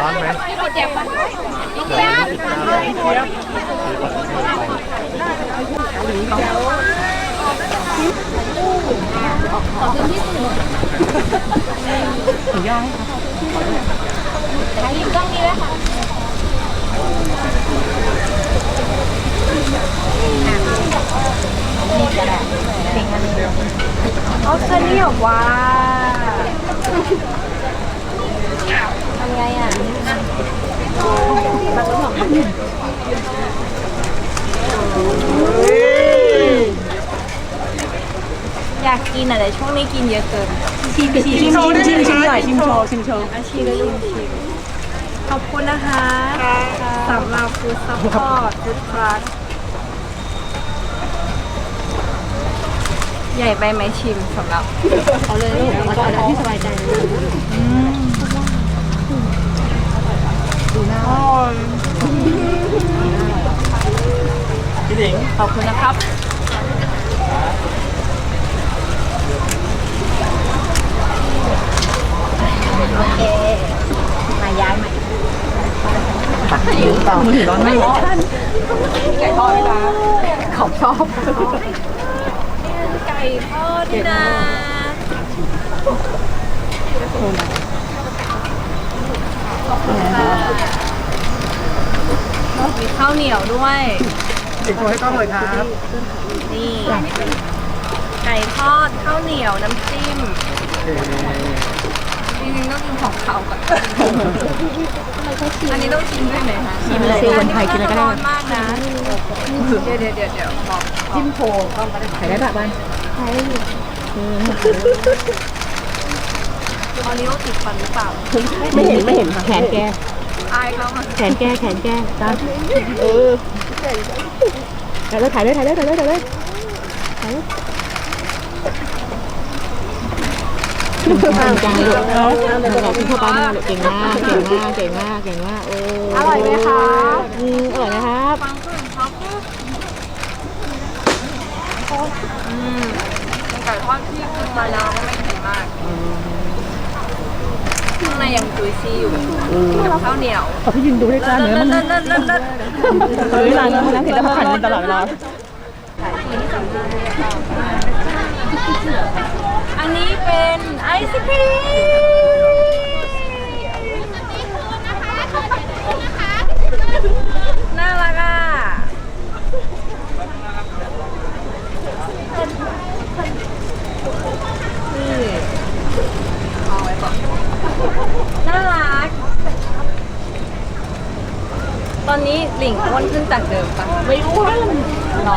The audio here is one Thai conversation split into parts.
ร้อนไหมเอาแค่นี้เหรอวะ ทำไงอะอยากกินอะแต่ช่วงนี้กินเยอะเกิน ชิมชิมชิมชิมชิมหน่อยชิมโชว์ชิมโชว์อาชีพชิมชิมขอบคุณนะคะสำหรับฟู้ดซัพพอร์ตฟู้ดครัสใหญ่ไปไหมชิมสำหรับ เอาเลยลูกเอาเอาที่สบายใจเลย พี่หนิงขอบคุณนะครับโอเค มาย้ายใหม่มือถือร้อนไหมไก่ทอดนะเขาชอบไก่ทอดนะ มีข้าวเหนียวด้วยอีกคนให้ต้องเลยครับนี่ไก่ทอดข้าวเหนียวน้ำจิ้มจริงๆต้องกินของเขาก่อนอันนี้ต้องชิมด้วยไหมคะชิมเลยคนไทยกินอะไรก็ได้ร้อนมากนะ เดี๋ยวเดี๋ยวเดี๋ยวเดี๋ยวบอกจิ้มโชว์ก็ได้ขายได้แบบบ้านตอนนี้ต้องติดฟันหรือเปล่า ไม่เห็นไม่เห็นแขนแก อายเขาค่ะแขนแกแขนแกจ้าเออถ่ายเลยถ่ายเลยถ่ายเลยถ่ายเลยถ่ายเลยถ่ายเลยจังลูกเราขึ้นเข้าไปมากเก่งมากเก่งมากเก่งมากเก่งมากโอ้อร่อยไหมคะอืมอร่อยนะครับฟังขึ้นเขาคืออืมเป็นไก่ทอดที่ขึ้นมาแล้วก็ไม่เผ็ดมากข้างใน ยังจุยซี่อยู่ข้าวเหนียวขอพี่ยืนดูด้วยจ้าเนื้อมันเลิศเลยเลยเลยเลยร้านนั้นะเห็นแล้วผ่านกันตลอดเวลาอันนี้เป็นไอศครีมน่ารักอะ นี่เอาไว้ก่อนน่ารัก ตอนนี้หลิงอ้วนขึ้นจากเดิมปะไม่อ้วนรอ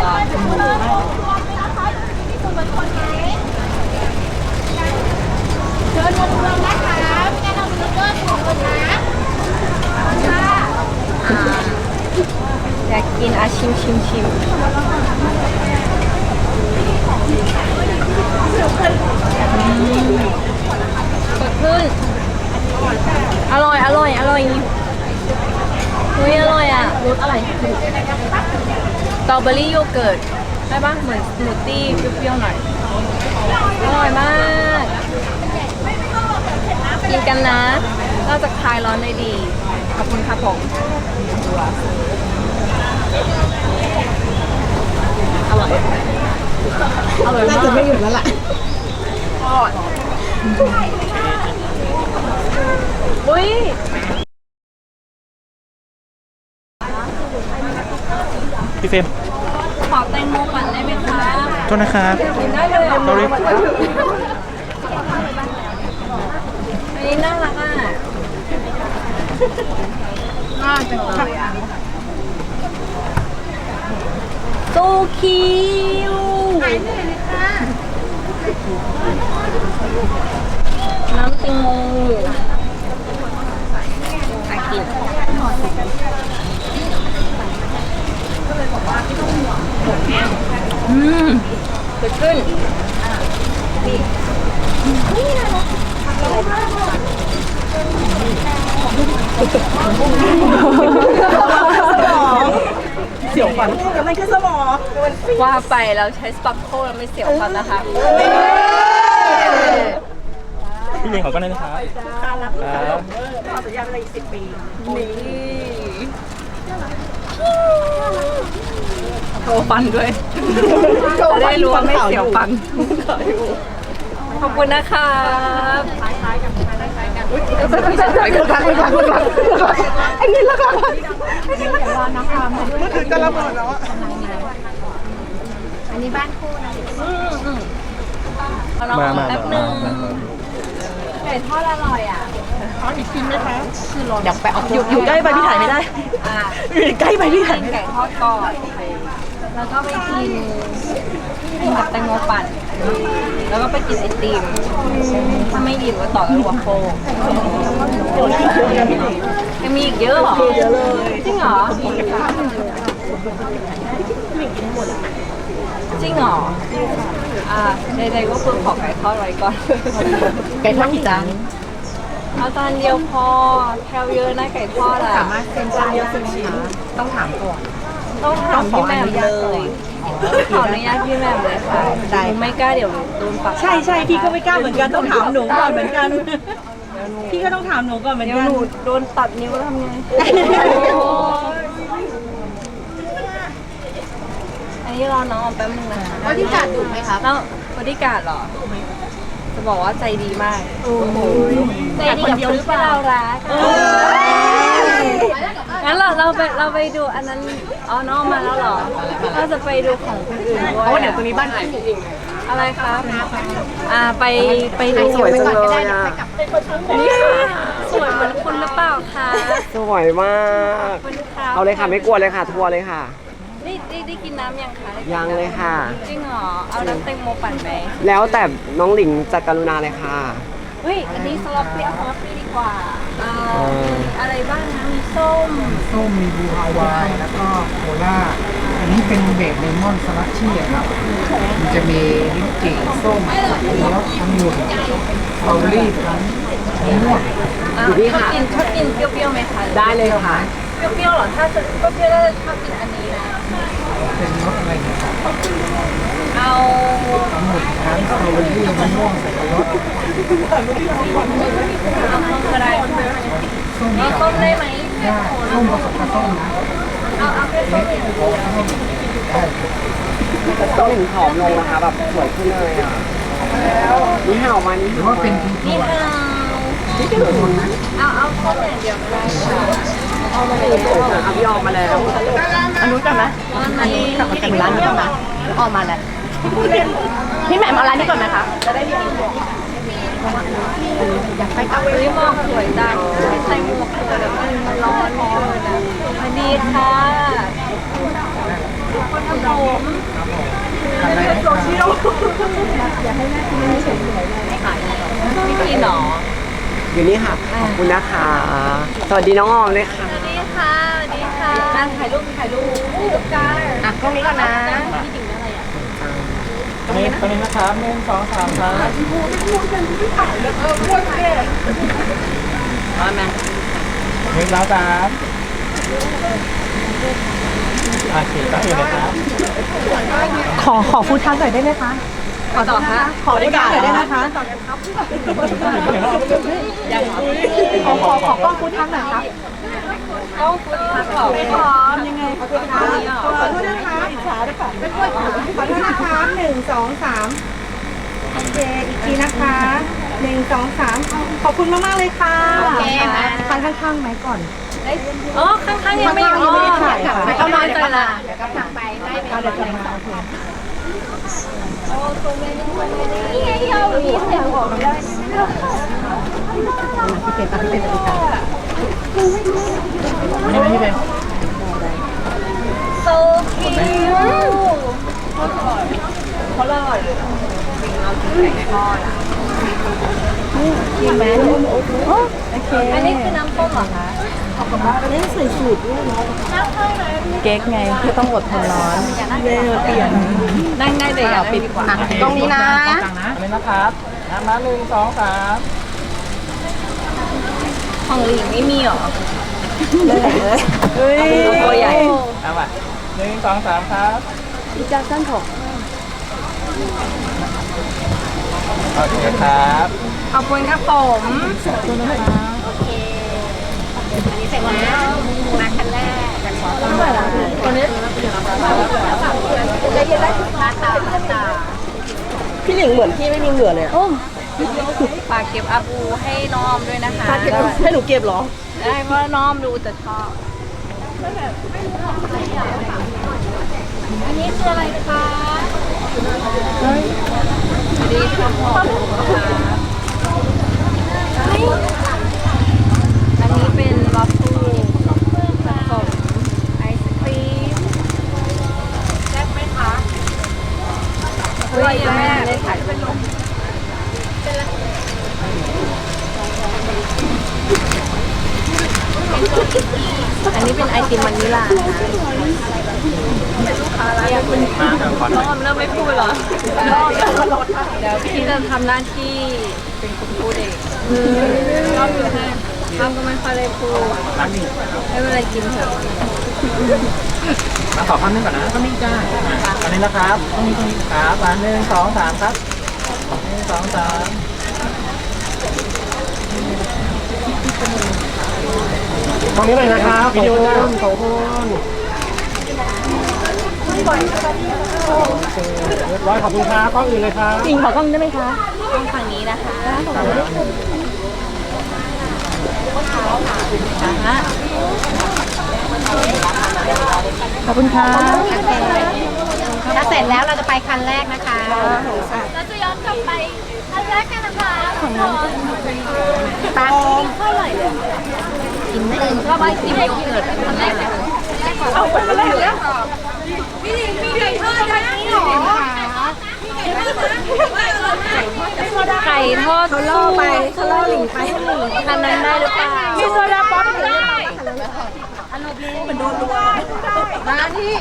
อยากกินอา ชิมชิมชิมสดขึ้นอร่อย อร่อย อร่อยเฮ้ยอร่อยอะรสอะไรสตรอเบอรี่โยเกิร์ตใช่ปะเหมือนสมูทตี้เปรี้ยวๆหน่อย อร่อยมาก กินกันนะ เราจะคลายร้อนได้ดี ขอบคุณครับผม อร่อย อร่อยมากน่าจะไม่หยุดแล้วล่ะอร่อยอุ้ยพี่เฟรมขอแตงโมปั่นได้ไหมคะโทษนะครับกินได้เลยอะ sorry อันนี้น่ารักอะน่าจังเลยอะโตคิวน้ำติงโมอากินอืมเกิดขึ้น เสียวฟันกับมันแค่สมองว่าไปแล้วใช้สปักโคแล้วไม่เสียวฟันนะคะพี่หญิงขอก็ได้นะครับครับโชว์ฟันด้วยจะได้รู้ว่าไม่เสียวฟันขอบคุณนะครับคล้ายๆกันค ล้ายๆกันอุ้ยอันนี้ละค่ะถึงจะระเบิดแล้วอะมามาแป๊บนึงไก่ทอดอร่อยอะอยากไปเอาอยู่อยู่ใกล้ไปพี่ถ่ายไม่ได้อะอยู่ใกล้ไปพี่ถ่ายไก่ทอดก่อน แล้วก็ไปกินกินกับแตงโมปั่น แล้วก็ไปกินไอติม ถ้าไม่ดีก็ต่อกับลวกโคกยังมีอีกเยอะเหรอเยอะเลยจริงเหรอ จริงเหรออ่าใดๆก็คือขอไก่ทอดไว้ก่อน ไก่ทอดกี่จานเอาจานเดียวพอแคลเยอะนะไก่ทอดอะสามารถเป็นจานเดียวสิคะต้องถามก่อน ต้องถามพี่แหม่มเลยขออนุญาตพี่แหม่มเลยค่ะได้ หนูไม่กล้าเดี๋ยวโดนปรับใช่ใช่พี่ก็ไม่กล้าเหมือนกันต้องถามหนูก่อนเหมือนกัน พี่ก็ต้องถามหนูก่อนเหมือนเดี๋ยวกันหนูโดนตัดนิ้วแล้วทำไงอันนี้รอน้องแป๊บนึงนะคะบริการดุไหมครับแล้วบริการเหรอ จะบอกว่าใจดีมากใจดีกับคนที่เรารักงั้น เราเราไปเราไปดูอันนั้นอ๋อน้องมาแล้วเหรอเราจะไปดูของคนอื่นด้วยเพราะว่าเดี๋ยวตรงนี้บ้านพี่จริงอะไรครับอ่าไปไปดูสวยจังเลยอะนี่ค่ะสวยเหมือนคุณหรือเปล่าคะสวยมากขอบคุณค่ะเอาเลยค่ะไม่กลัวเลยค่ะ ทัวร์เลยค่ะนี่ได้ได้กินน้ำยังคะได้กินยังเลยค่ะจริงเหรอเอาน้ำแตงโมปั่นไหมแล้วแต่น้องหลิงจัดกรุณาเลยค่ะเฮ้ยอันนี้สลับเปรี้ยวสลับเปรี้ยวดีกว่าอ่าเออมีอะไรบ้างนะมี ส้ม ส้มมีบูฮาวาย แล้วก็โคล่า อันนี้เป็นเบสเลมอนสลัดชี่อะครับ มันจะมีลิ้นจี่ส้มสับปะรดองุ่นเบอร์รี่ทั้งมะม่วงอะอยู่นี่ชอบค่ะ กินชอบกินเปรี้ยวๆไหมคะได้เลยค่ะ เปรี้ยวๆเหรอ ถ้าจะเปรี้ยวๆแล้วชอบกินอันนี้นะ เป็นรสอะไรเนะครับเอาองุ่นทั้งสตรอเบอรี่มะม่วงสับปะรดเอาส้มก็ได้ส้มเอากับส้มได้ไหม ได้ส้มผสมกับส้มนะเอเอาแค่ส้มอย่ต้องหลิงผอมลงนะคะแบบสวยขึ้นเลยอะนี่ห่ามานี่หรือว่าเป็นทีนี่ทัวเอาเอาเอาส้มอย่างเดียวก็ได้ค่ะเอาพี่ออกมาแล้วอันนู้นก่อนไหมอันนี้แต่งร้านนี้ก่อนนะออกมาแล้วพี่แหม่มเอาร้านนี้ก่อนไหมคะจะได้ เรียนรู้อยากไปกลับเฮ้ยมองสวยจังใส่หมวกสวยแบบมันร้อนร้อนอะสวัสดีค่ะคนทำผมอะไรนะครับพี่พีหนออยู่นี่ค่ะ ขอบคุณนะคะ สวัสดีน้องออมเลยค่ะ สวัสดีค่ะ สวัสดีค่ะนั่งถ่ายรูปถ่ายรูปถ่ายรูปกันอะกล้องนี้ก่อนนะ พี่ดิ่งอะไรอะตรงนี้ตรงนี้นะครับหนึ่งสองสามครับมาไหมหนึ่งสองสามโอเคก็อยู่เลยครับ ขอขอฟูดทักหน่อยได้ไหมคะขอต่อฮะขอฟูดทักหน่อยได้ไหมคะขอขอขอกล้องฟูดทักหน่อยครับ ต้องฟุตทักหรอไม่พร้อมยังไงขอโทษนะคะขอโทษนะคะอิจฉาด้วยค่ะขอโทษนะคะหนึ่งสองสามโอเคอีกทีนะคะหนึ่งสองสามขอบคุณมากๆเลยค่ะโอเคไหมทานข้างๆไหมก่อนอ๋อข้างๆยังไม่ยังไม่ได้ถ่ายค่ะไม่ต้องน้อยใจละเดี๋ยวกลับไปได้ไหมาโอเคนี่ไงเอามีเสียงบอกได้พี่เป็นพี่เป็นพี่เป็น นี่พี่เป็น โซคิวเขาอร่อยเลยเรา กินไก่ทอดอะกินไหมโอเค อันนี้คือน้ำส้มเหรอคะเก๊กไงคือต้องอดทนร้อนเร็วเปลี่ยนนั่งได้เลยอะปิดดีกว่าตรงนี้นะอันนี้นะครับน้ำมาหนึ่งสองสามของหลิงไม่มีหรอเฮ้ยตัวใหญ่เอาป่ะหนึ่งสองสามครับพี่จ้าสั้นถก โอเคครับ ขอบคุณครับผมพี่หลิงเหมือนพี่ไม่มีเหงื่อเลยอะฝากเก็บอาบูให้น้อมด้วยนะคะให้หนูเก็บเหรอ ได้เพราะน้อมดูจะชอบอันนี้คืออะไรคะดีครับผม อันนี้เป็นวัฟเฟิลผสมไอศครีมแซ่บไหมคะเฮ้ยยังไม่ได้ถ่ายเป็นลมอันนี้เป็นไอติมวานิลลาน้ อมเริ่มไม่พูดเหรอเดี๋ยวพี่จะทำหน้าที่เป็นคนพูดเองชอบอยู่ให้น้อมก็ไม่ค่อยได้พูดไม่เป็นไรกินเถอะมาขอคำนึงก่อนนะคำนึงจ้าอันนี้นะครับตรงนี้ตรงนี้ครับมาหนึ่งสองสามครับหนึ่งสองสามตรงนี้เลยนะครับวิดีโอสองคน ร้อยขอบคุณครับกล้องอื่นเลยครับจริงขอกล้องได้ไหมคะต้องฝั่งนี้นะคะอะขอบคุณค่ะถ้าเสร็จแล้วเราจะไปคันแรกนะคะเราจะย้อนกลับไปอันแรกกันนะคะของน้องตาเท่าไหร่เลยกินไม่ถึงก็ไปกินโยเกิร์ตอันแรกเลยเอาไปคันแรกแล้วมีมีไก่ทอดด้วยนี่หรอ ไก่ทอดเขาล่อไปเขาล่อหลิงไปอันนั้นได้หรือเปล่ามีโซดาป๊อปหรือเปล่าเหมือนโดนรัวมาที่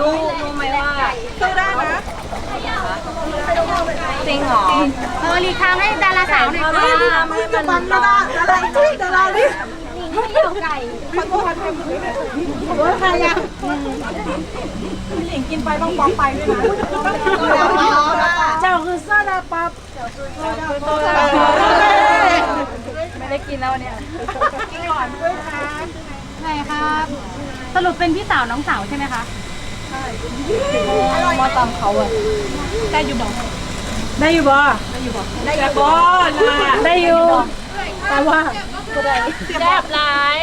รู้รู้ไหมว่าโซดานะจริงเหรอเออรีทางให้ดาราสาวหน่อยค่ะไม่มันมันดาราดารที่ดาราดิ เกี่ยวไก่ขอโทษขอโทษใครอะพี่หลิงกินไปต้องปอปไปด้วยนะเจ้าคือโซดาป๊อปไม่ได้กินแล้วเนี่ยใช่ครับ สรุปเป็นพี่สาวน้องสาวใช่ไหมคะใช่มาตามเขาอะได้อยู่บ่ได้อยู่บ่ได้อยู่บ่ได้อยู่บ่ได้อยู่แปลว่า แซ่บหลาย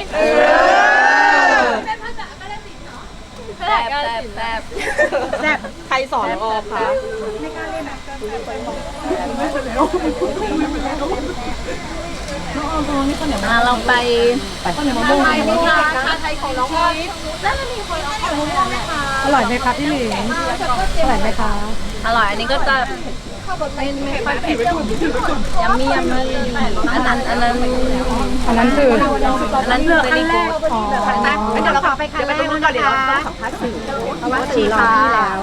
แซ่บแซ่บแซ่บแซ่บใครสอนออมคะอะเราไปข้าวเหนียวมะม่วงไทยนี่ค่ะชาไทยของน้องพลอยแล้วมันมีคนเอาไข่มุกไหมคะอร่อยไหมคะพี่หลิงอร่อยไหมคะอร่อยอันนี้ก็จะ ไม่ไม่ค่อยเผ็ดยัมมี่ยัมมี่อันนั้นอันนั้นอันนั้นคืออันนั้นคือเป็นกูอ๋อเดี๋ยวเราขอไปคันแรกนะคะเดี๋ยวเราต้องสัมภาษณ์สื่อเพราะว่าสื่อรอพี่แล้ว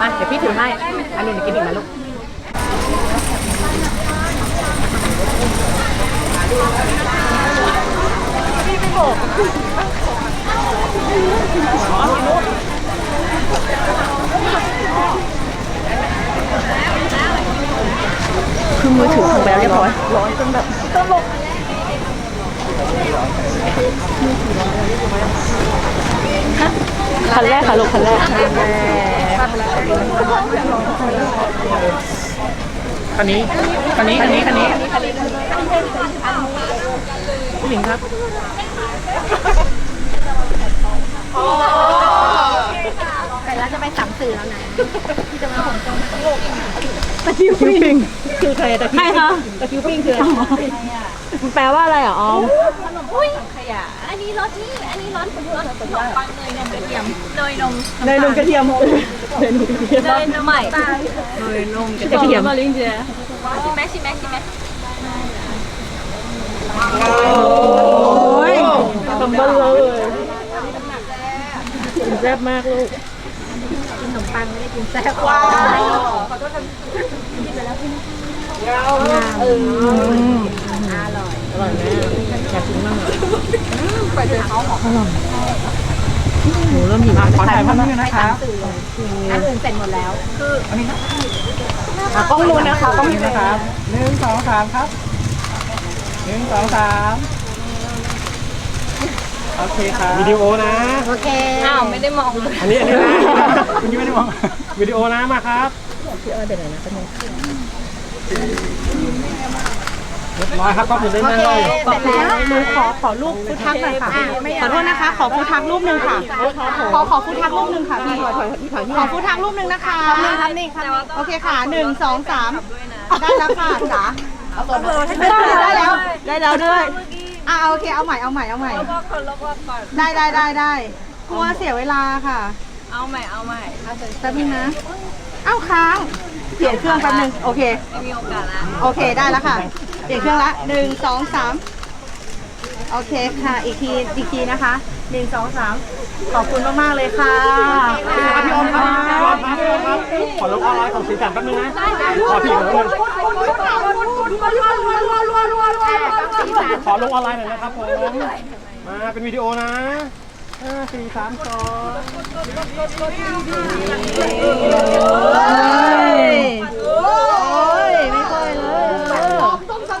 มาเดี๋ยวพี่ถือให้ อันนี้กินอีกไหมลูกคือก มือถือของแล้วเรียบร้อยร้อนจนแบบตลกคันแรกค่ะลูกคันแรกคันนี้คันนี้คันนี้คันนี้พี่หลิงครับ แต่เราจะไปสัมสื่อแล้วนะตะคิวปิ้งคือใครตะคิวใครคะตะคิวปิ้งคืออะไรมันแปลว่าอะไรอะออมขยะอันนี้รสนี่อันนี้รสรสขนมปังเนยนมกระเทียมเนยนมเนยนมกระเทียมเนยนมกระเทียมเนยนมใหม่เนยนมกระกระเทียมลิ้นเจียชิมไหมชิมไหมชิมไหมโอ้ยทำบ้าเลยกินแซ่บมากลูก ฟังไม่ได้กินแซ่บว้าวขอืมอร่อย อร่อยแม่อยากกินมากเลยไปเจอเขาหอมอร่อยหนูเริ่มหิวขอถ่ายภาพนิดนึงนะครับอันอื่นเสร็จหมดแล้วอันนี้นะไม่อะกล้องนู้นนะคะกล้องนี่นี้นะคะรับหนึ่งสองสามครับหนึ่งสองสาม โอเคครับวิดีโอนะ โอเค อ้าวไม่ได้มองเลยอันนี้อันนี้นะคุณยังไม่ได้มองวิดีโอนะมาครับเรียบร้อยครับก็คือได้โอนั่งเคเลยเสร็จแล้วหนูขอขอรูปฟูดทักหน่อยค่ะ ขอโทษนะคะ ขอฟูดทักรูปหนึ่งค่ะ ขอขอฟูดทักรูปหนึ่งค่ะพี่ขอฟูดทักรูปหนึ่งนะคะครับนี่ครับนี่ครับโอเคค่ะหนึ่งสองสามได้แล้วค่ะจ๋าเอาตัวได้แล้วได้แล้วด้วยอ่าโอเคเอาใหม่เอาใหม่เอาใหม่ แล้วก็คนแล้วก็ก่อน ได้ได้ได้ได้กลัวเสียเวลาค่ะเอาใหม่เอาใหม่แป๊บนึงนะ เอ้าค้างเปลี่ยนเครื่องแป๊บนึงโอเค ไม่มีโอกาสละ โอเคได้แล้วค่ะ เปลี่ยนเครื่องละหนึ่งสองสาม โอเคค่ะ อีกที อีกทีนะคะหนึ่งสองสามขอบคุณมากๆเลยค่ะพี่อมค่ะพี่อมครับพี่อมครับ ขอลงออนไลน์ของสีสันแป๊บนึงนะ ขอผีหน่อยนึงขอลงออนไลน์หน่อยนะครับผม มาเป็นวิดีโอนะห้าสี่สามสองโอ้ยโอ้ยไม่ค่อยเลยขอบคุณครับ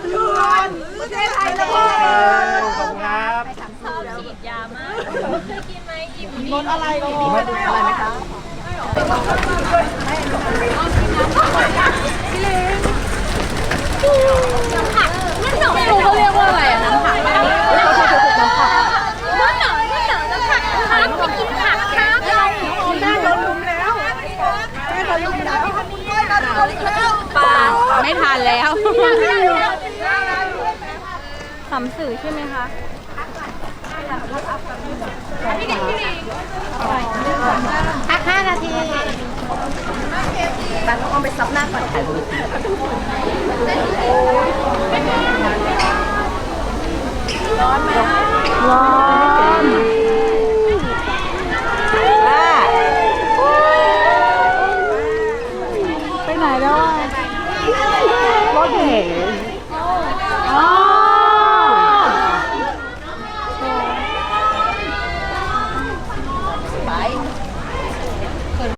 ฉีดยามากเคยกินไหมอิ่มรถอะไรรถอะไรไหมคะไม่รู้เขาเรียกว่าอะไรอะน้ำผักน้ำผักน้ำผักน้ำหนาวน้ำหนาวน้ำผักครับไปกินผักครับอะไรแม่โดนลุมแล้วแม่โดนลุมแล้วปลาไม่ทานแล้วสำสื่อใช่ไหมคะ พักห้านาทีบางต้องไปซับหน้าก่อนถ่ายรูป